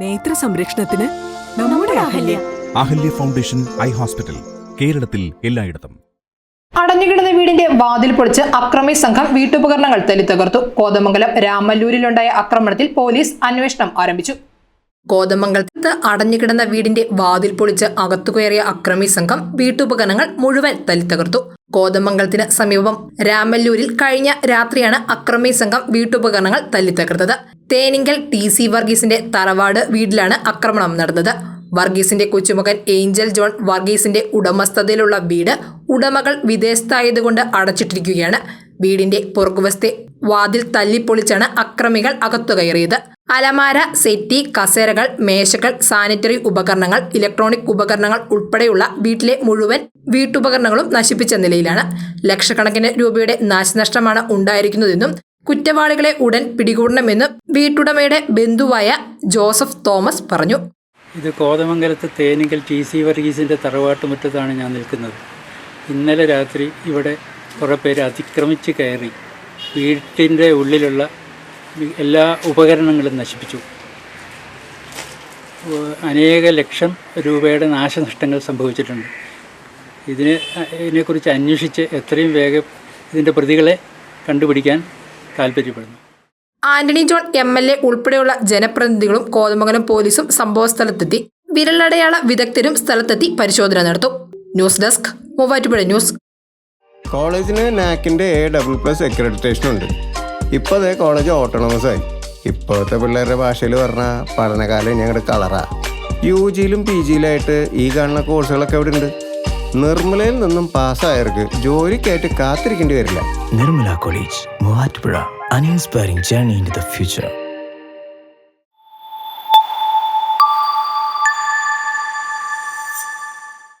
നേത്ര സംരക്ഷണത്തിന് നമ്മുടെ Ahalya. Ahalya. Foundation Eye Hospital കേരളത്തിൽ എല്ലായിടത്തും. അടഞ്ഞുകിടന്ന വീടിന്റെ വാതിൽ പൊളിച്ച് അക്രമി സംഘം വീട്ടുപകരണങ്ങൾ തല്ലിത്തകർത്തു കോതമംഗലം രാമല്ലൂരിലുണ്ടായ ആക്രമണത്തിൽ പോലീസ് അന്വേഷണം ആരംഭിച്ചു. കോതമംഗലത്ത് അടഞ്ഞുകിടന്ന വീടിന്റെ വാതിൽ പൊളിച്ച് അകത്തുകയറിയ അക്രമി സംഘം വീട്ടുപകരണങ്ങൾ മുഴുവൻ തല്ലിത്തകർത്തു കോതമംഗലത്തിന് സമീപം രാമല്ലൂരിൽ കഴിഞ്ഞ രാത്രിയാണ് അക്രമി സംഘം വീട്ടുപകരണങ്ങൾ തല്ലിത്തകർത്തത്. തേനിങ്കൽ ടി സി വർഗീസിന്റെ തറവാട് വീട്ടിലാണ് ആക്രമണം നടന്നത്. വർഗീസിന്റെ കൊച്ചുമകൻ ഏഞ്ചൽ ജോൺ വർഗീസിന്റെ ഉടമസ്ഥതയിലുള്ള വീട് ഉടമകൾ വിദേശത്തായതുകൊണ്ട് അടച്ചിട്ടിരിക്കുകയാണ്. വീടിന്റെ പുറകുവശത്തെ വാതിൽ തല്ലിപ്പൊളിച്ചാണ് അക്രമികൾ അകത്തു കയറിയത്. അലമാര സെറ്റി കസേരകൾ മേശകൾ സാനിറ്ററി ഉപകരണങ്ങൾ ഇലക്ട്രോണിക് ഉപകരണങ്ങൾ ഉൾപ്പെടെയുള്ള വീട്ടിലെ മുഴുവൻ വീട്ടുപകരണങ്ങളും നശിപ്പിച്ച നിലയിലാണ്. ലക്ഷക്കണക്കിന് രൂപയുടെ നാശനഷ്ടമാണ് ഉണ്ടായിരിക്കുന്നതെന്നും കുറ്റവാളികളെ ഉടൻ പിടികൂടണമെന്ന് വീട്ടുടമയുടെ ബന്ധുവായ ജോസഫ് തോമസ് പറഞ്ഞു. ഇത് കോതമംഗലത്ത് തേനിങ്കൽ ടി സി വർഗീസിന്റെ തറവാട്ടുമുറ്റത്താണ് ഞാൻ നിൽക്കുന്നത്. ഇന്നലെ രാത്രി ഇവിടെ കുറേ പേര് അതിക്രമിച്ച് കയറി വീട്ടിന്റെ ഉള്ളിലുള്ള എല്ലാ ഉപകരണങ്ങളും നശിപ്പിച്ചു. അനേക ലക്ഷം രൂപയുടെ നാശനഷ്ടങ്ങൾ സംഭവിച്ചിട്ടുണ്ട്. ഇതിനെ ഇതിനെക്കുറിച്ച് അന്വേഷിച്ച് എത്രയും വേഗം ഇതിന്റെ പ്രതികളെ കണ്ടുപിടിക്കാൻ താല്പര്യപ്പെടുന്നു. Antony John M L A ഉൾപ്പെടെയുള്ള ജനപ്രതിനിധികളും കോതമംഗലം പോലീസും സംഭവസ്ഥലത്തെത്തി വിരലടയാള വിദഗ്ധരും സ്ഥലത്തെത്തി പരിശോധന നടത്തും. News desk Muvattupuzha news. കോളേജിന് നാക്കിന്റെ എ ഡബിൾ പ്ലസ് അക്രഡിറ്റേഷൻ ഉണ്ട്. ഇപ്പോൾ അതേ കോളേജ് ഓട്ടോണമസ് ആയി. ഇപ്പോഴത്തെ പിള്ളേരുടെ ഭാഷയിൽ പറഞ്ഞാൽ പഠനകാലം ഞങ്ങളുടെ കളറാ. യു ജിയിലും പി ജിയിലായിട്ട് ഈ കാണുന്ന കോഴ്സുകളൊക്കെ അവിടെ ഉണ്ട് നിർമ്മലയിൽ നിന്നും പാസ്സായവർക്ക് ജോലിക്കായിട്ട് കാത്തിരിക്കേണ്ടി വരില്ല. Nirmala college Muvattupuzha. An inspiring journey in the future